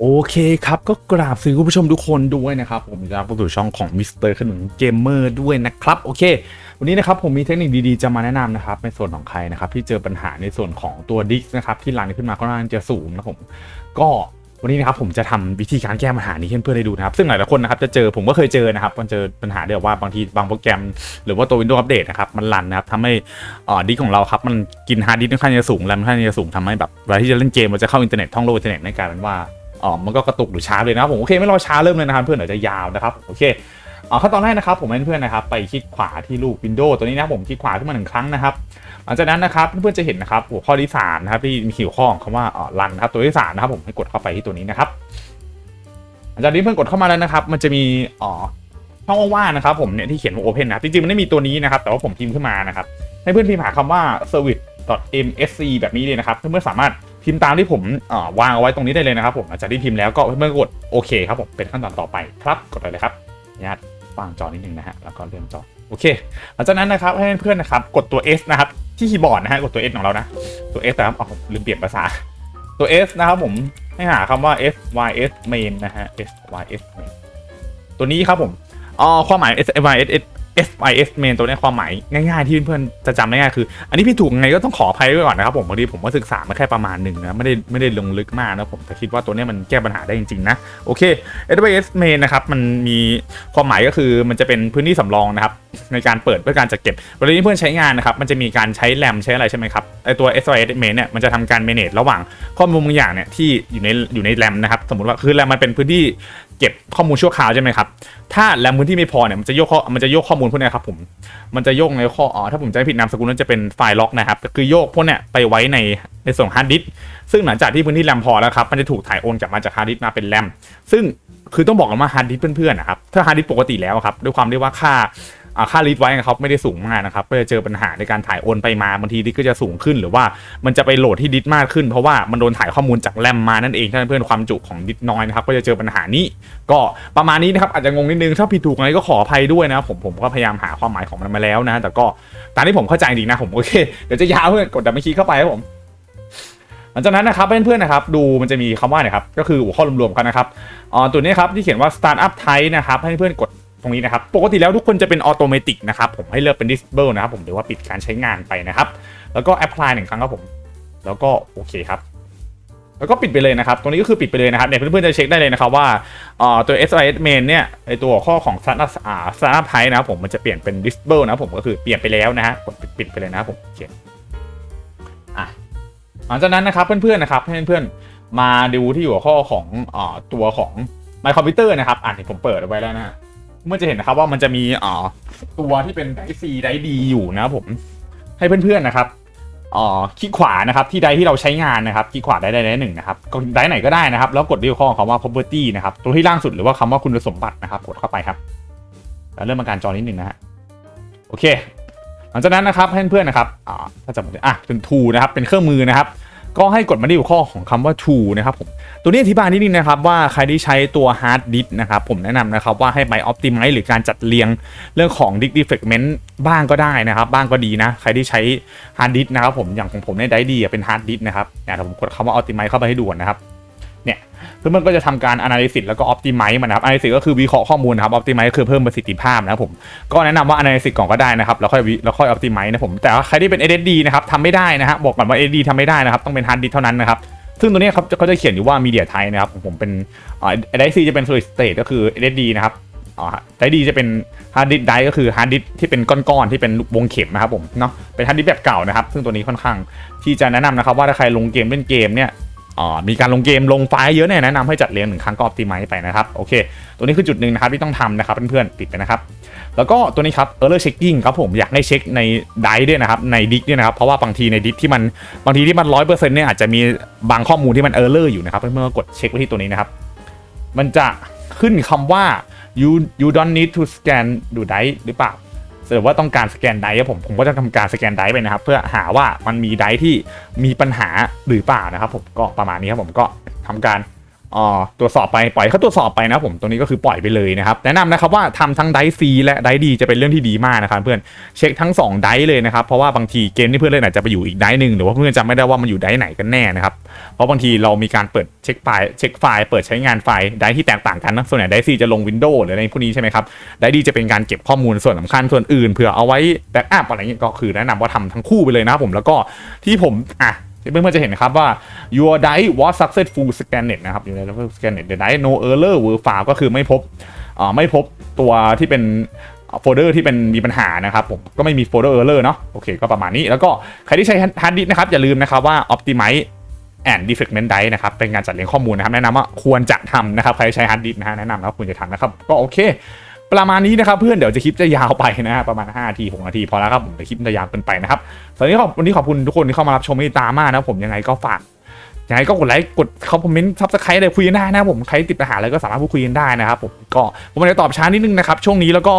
โอเคครับ ก็กราบสวัสดีคุณผู้ชมทุกคนด้วยนะครับ ผมจะรับเข้าสู่ช่องของมิสเตอร์ขนุนเกมเมอร์ด้วยนะครับ โอเค วันนี้นะครับผมมีเทคนิคดีๆ จะมาแนะนำนะครับ ในส่วนของใครนะครับ ที่เจอปัญหาในส่วนของตัวดิสนะครับ ที่รันขึ้นมาค่อนข้าจะสูงนะผม ก็วันนี้นะครับผมจะทำวิธีการแก้ปัญหานี้ให้เพื่อนๆได้ดูนะครับซึ่งหลายๆคนนะครับจะเจอผมก็เคยเจอนะครับมันเจอปัญหาเดียวว่าบางทีบางโปรแกรม หรือว่าตัว Windows Update นะครับมันรันนะครับทำให้อ่อดิสของเราครับมันกินฮาร์ดดิสค่อนข้างจะสูงแรมค่อนข้างจะสูงทำให้แบบเวลาที่จะเล่นเกมมันจะเข้าอินเทอร์เน็ตท่องโลกอินเทอร์เน็ตในการเป็นว่า อ๋อมันก็กระตุกหรือช้าเลยนะครับผมโอเคไม่รอช้าเริ่มเลยนะครับเพื่อนเดี๋ยวจะยาวนะครับโอเคเอขั้นตอนแรกนะครับผมให้เพื่อนนะครับไปคลิกขวาที่รูปวินโดว์ตัวนี้นะผมคลิกขวาขึ้นมาหนึ่งครั้งนะครับหลังจากนั้นนะครับเพื่อนๆจะเห็นนะครับหัวข้อที่สามนะครับที่มีขีดข้อของคำว่าอ่อรันนะครับตัวที่สามนะครับผมให้กดเข้าไปที่ตัวนี้นะครับหลังจากนี้เพื่อนกดเข้ามาแล้วนะครับ มันจะมีอ๋อช่องว่างๆนะครับผมเนี่ยที่เขียนว่า open นะจริงๆมันไม่มีตัวนี้นะครับแต่ว่าผมพิมพ์ขึ้นมานะครับให้เพื่อนพิมพ์หาคำว่า service msc แบบนี้เลยนะครับเพื่อนๆสามารถ พิมพ์ตามที่ผมวางเอาไว้ตรงนี้ได้เลยนะครับผมหลังจากที่พิมพ์แล้วก็เมื่อกดโอเคครับผมเป็นขั้นตอนต่อไปครับกดเลยครับญาตวางจอนิดนึงนะฮะแล้วก็เลื่อนจอโอเคหลังจากนั้นนะครับให้เพื่อนๆนะครับกดตัว S นะครับที่คีย์บอร์ดนะฮะกดตัว S ของเรานะตัว S นะครับอ๋อลืมเปลี่ยนภาษาตัว S นะครับผมให้หาคำว่า S Y S main นะฮะ S Y S main ตัวนี้ครับผมอ๋อความหมาย S Y S S I S main ตัวนี้ความหมายง่ายๆที่เพื่อนๆจะจำได้ง่ายคือ อันนี้พี่ถูกยังไงก็ต้องขออภัยไว้ก่อนนะครับผมพอดีผมก็ศึกษามาแค่ประมาณหนึ่งนะไม่ได้ไม่ได้ลงลึกมากนะผมแต่คิดว่าตัวนี้มันแก้ปัญหาได้จริงๆนะโอเค S Y S main นะครับมันมีความหมายก็คือมันจะเป็นพื้นที่สำรองนะครับในการเปิดเพื่อการจัดเก็บเวลาที่เพื่อนใช้งานนะครับมันจะมีการใช้แรมใช้อะไรใช่ไหมครับไอตัว S Y S main เนี่ยมันจะทำการ manage ระหว่างข้อมูลบางอย่างเนี่ยที่อยู่ในอยู่ในแรมนะครับสมมติว่าคือแรมมันเป็นพื้นที่เก็บข้อมูลชั่วคราวใช่ไหมครับ ถ้าแรมพื้นที่ไม่พอเนี่ยมันจะโยกข้อมันจะโยกข้อมูลพวกนี้ครับผมมันจะโยกในข้ออ๋อถ้าผมจำไม่ผิดนามสกุลนั้นจะเป็นไฟล์ล็อกนะครับคือโยกพวกเนี้ยไปไว้ในในส่วนฮาร์ดดิสก์ซึ่งหลังจากที่พื้นที่แรมพอแล้วครับมันจะถูกถ่ายโอนกลับมาจากฮาร์ดดิสก์มาเป็นแรมซึ่งคือต้องบอกกันว่าฮาร์ดดิสก์เพื่อนๆนะครับถ้าฮาร์ดดิสก์ปกติแล้วครับด้วยความที่ว่าค่า ค่ารีดไว้นะครับไม่ได้สูงมากนะครับก็จะเจอปัญหาในการถ่ายโอนไปมาบางทีดิสก็จะสูงขึ้นหรือว่ามันจะไปโหลดที่ดิสมากขึ้นเพราะว่ามันโดนถ่ายข้อมูลจากแรมมานั่นเองถ้าเพื่อนความจุของดิสน้อยนะครับก็จะเจอปัญหานี้ ก็ประมาณนี้นะครับอาจจะงงนิดนึงถ้าผิดถูกอะไรก็ขออภัยด้วยนะผมผมก็พยายามหาความหมายของมันมาแล้วนะ แต่ก็ตามที่ผมเข้าใจจริงนะผมโอเคเดี๋ยวจะยาวเพื่อนกดดับไม่คีย์เข้าไปครับผมหลังจากนั้นนะครับเพื่อนๆนะครับดูมันจะมีคำว่าเนี่ยครับก็คือหัวข้อรวมๆกันนะครับอ๋อตัวนี้ครับที่เขียนว่า startup type นะครับให้เพื่อนกด ตรงนี้นะครับ ปกติแล้วทุกคนจะเป็นออโตเมติกนะครับ ผมให้เลือกเป็น disable นะครับ ผมหรือว่าปิดการใช้งานไปนะครับ แล้วก็ apply หนึ่งครั้งครับผม แล้วก็โอเคครับ แล้วก็ปิดไปเลยนะครับ ตรงนี้ก็คือปิดไปเลยนะครับเนี่ยเพื่อนๆจะเช็คได้เลยนะครับว่าเอ่อตัว SIS main เนี่ยไอตัวข้อของ s t a r t อ่า startup type นะครับผมมันจะเปลี่ยนเป็น disable นะครับผมก็คือเปลี่ยนไปแล้วนะฮะกดปิดปิดไปเลยนะครับผมโอเคอะหลังจากนั้นนะครับเพื่อนๆนะครับให้เพื่อนๆมาดูที่หัวข้อของเอ่อตัวของ My Computer นะครับอ่านที่ผมเปิดเอาไว้แล้วนะฮะ เมื่อจะเห็นนะครับว่ามันจะมีอ่อตัวที่เป็นไดซีไดดีอยู่นะครับผม ให้เพื่อนๆนะครับอ๋อคลิกขวานะครับที่ใดที่เราใช้งานนะครับคลิกขวาได้ไดไดหนึ่งนะครับก็ไดไหนก็ได้นะครับ แล้วกดที่ข้อของคำว่า property นะครับตัวที่ล่างสุดหรือว่าคำว่าคุณสมบัตินะครับ กดเข้าไปครับแล้วเริ่มมาการจอนิดหนึ่งนะฮะโอเค หลังจากนั้นนะครับให้เพื่อนๆนะครับอ่าถ้าจำไม่ได้อะเป็น tool นะครับเป็นเครื่องมือนะครับ ก็ให้กดมาที่หัวข้อของคำว่า true นะครับผมตัวนี้อธิบายนิดนึงนะครับว่าใครที่ใช้ตัว hard disk นะครับผมแนะนำนะครับว่าให้ไป optimize หรือการจัดเรียงเรื่องของ disk defragment บ้างก็ได้นะครับ บ้างก็ดีนะ ใครที่ใช้ hard disk นะครับผมอย่างของผมเนี่ยได้ดีเป็น hard disk นะครับเนี่ยเดี๋ยวผมกดคำว่า optimize เข้าไปให้ดูก่อนนะครับ เนี่ยเพื่อนๆก็จะทำการ analysis แล้วก็ optimize มันนะครับ analysis ก็คือวิเคราะห์ข้อมูลนะครับ optimize ก็คือเพิ่มประสิทธิภาพนะครับผมก็แนะนำว่า analysis ก่อนก็ได้นะครับแล้วค่อยวิแล้วค่อย optimize นะผมแต่ว่าใครที่เป็น SSD นะครับทำไม่ได้นะฮะบอกก่อนว่า SSD ทำไม่ได้นะครับต้องเป็น hard disk เท่านั้นนะครับซึ่งตัวนี้ครับเขาจะเขียนอยู่ว่า media type นะครับผมเป็นอ่า SSD จะเป็น solid state ก็คือ SSD นะครับอ่า SSD จะเป็น hard disk drive ก็คือ hard disk ที่เป็นก้อนๆที่เป็นวงเข็มนะครับผมเนาะเป็น hard disk แบบเก่านะครับ ซึ่งตัวนี้ค่อนข้างที่จะแนะนำนะครับว่าถ้าใครลงเกมเล่นเกมเนี่ย มีการลงเกมลงไฟล์เยอะเนี่ยแนะนำให้จัดเรียงหนึ่งครั้งก็ optimize ไปนะครับโอเค ตัวนี้คือจุดหนึ่งนะครับที่ต้องทำนะครับเพื่อนๆปิดไปนะครับ แล้วก็ตัวนี้ครับ error checking ครับผมอยากให้เช็คในไดด้วยนะครับในดิสด้วยนะครับเพราะว่าบางทีในดิสที่มันบางทีที่มันร้อยเปอร์เซ็นต์เนี่ยอาจจะมีบางข้อมูลที่มัน error อยู่นะครับเมื่อกดเช็คไปที่ตัวนี้นะครับมันจะขึ้นคำว่า you you don't need to scan ดูไดหรือเปล่า หรือว่าต้องการสแกนไดรับผมผมก็จะทำการสแกนไดไปนะครับ เพื่อหาว่ามันมีไดที่มีปัญหาหรือเปล่านะครับ ผมก็ประมาณนี้ครับผมก็ทำการ ตรวจสอบไปปล่อยเขาตรวจสอบไปนะผมตรงนี้ก็คือปล่อยไปเลยนะครับแนะนำนะครับว่าทำทั้งไดซีและไดดีจะเป็นเรื่องที่ดีมากนะครับเพื่อนเช็คทั้ง2ไดเลยนะครับเพราะว่าบางทีเกมที่เพื่อนเล่นอาจจะไปอยู่อีกไดหนึ่งหรือว่าเพื่อนจำไม่ได้ว่ามันอยู่ไดไหนกันแน่นะครับเพราะบางทีเรามีการเปิดเช็คไฟล์เช็คไฟล์เปิดใช้งานไฟล์ไดที่แตกต่างกันนะส่วนใหญ่ไดซีจะลงวินโดว์หรืออะไรพวกนี้ใช่ไหมครับไดดีจะเป็นการเก็บข้อมูลส่วนสำคัญส่วนอื่นเผื่อเอาไว้แบ็กอัพอะไรเงี้ยก็คือแนะนำว่าทำทั้งคู่ไปเลยนะผมแล้วก็ที่ผมอะ เพื่อนๆจะเห็นนะครับว่า your die was successful scanned นะครับ your die was scanned the die no error were found ก็คือไม่พบไม่พบตัวที่เป็นโฟลเดอร์ที่เป็นมีปัญหานะครับผมก็ไม่มีโฟลเดอร์ error เนาะโอเคก็ประมาณนี้แล้วก็ใครที่ใช้ฮาร์ดดิสนะครับ อย่าลืมนะครับว่า optimize and defragment die นะครับ เป็นการจัดเรียงข้อมูลนะครับ แนะนำว่าควรจะทำนะครับ ใครใช้ฮาร์ดดิสนะฮะแนะนำนะครับควรจะทำนะครับ ก็โอเค ประมาณนี้นะครับเพื่อนเดี๋ยวจะคลิปจะยาวไปนะฮะประมาณ5นาที6นาทีพอแล้วครับผมแต่คลิปจะยาวเกินไปนะครับตอนนี้ขอบวันนี้ขอบคุณทุกคนที่เข้ามารับชมที่ตามมากนะผมยังไงก็ฝาก ยังไงก็กดไลค์กดคอมเมนต์ซับสไครต์อะไรคุยกันได้นะผมใครติดปัญหาอะไรก็สามารถพูดคุยกันได้นะครับผมก็ผมอาจจะตอบช้านิดนึงนะครับช่วงนี้แล้วก็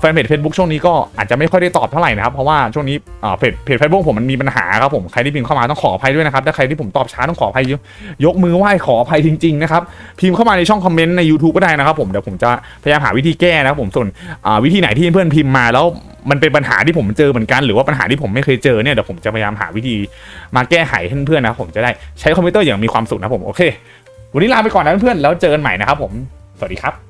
แฟนเพจเฟซบุ๊กช่วงนี้ก็อาจจะไม่ค่อยได้ตอบเท่าไหร่นะครับเพราะว่าช่วงนี้เอ่อเพจเพจเฟซบุ๊กผมมันมีปัญหาครับผมใครที่พิมพ์เข้ามาต้องขออภัยด้วยนะครับถ้าใครที่ผมตอบช้าต้องขออภัยยกมือไหว้ขออภัยจริงๆนะครับพิมพ์เข้ามาในช่องคอมเมนต์ใน YouTube ก็ได้นะครับผมเดี๋ยวผมจะพยายามหาวิธีแก้นะครับผมส่วนวิธีไหนที่เพื่อนพิมพ์มาแล้วมันเป็นปัญหาที่ผมเจอเหมือนกันหรือว่าปัญหาที่ผมไม่เคยเจอเนี่ยเดี๋ยวผมจะพยายามหาวิธีมาแก้ไขให้เพื่อนๆนะผมจะได้ใช้คอมพิวเตอร์อย่างมีความสุขนะผมโอเค วันนี้ลาไปก่อนนะเพื่อนๆแล้วเจอกันใหม่นะครับผมสวัสดีครับ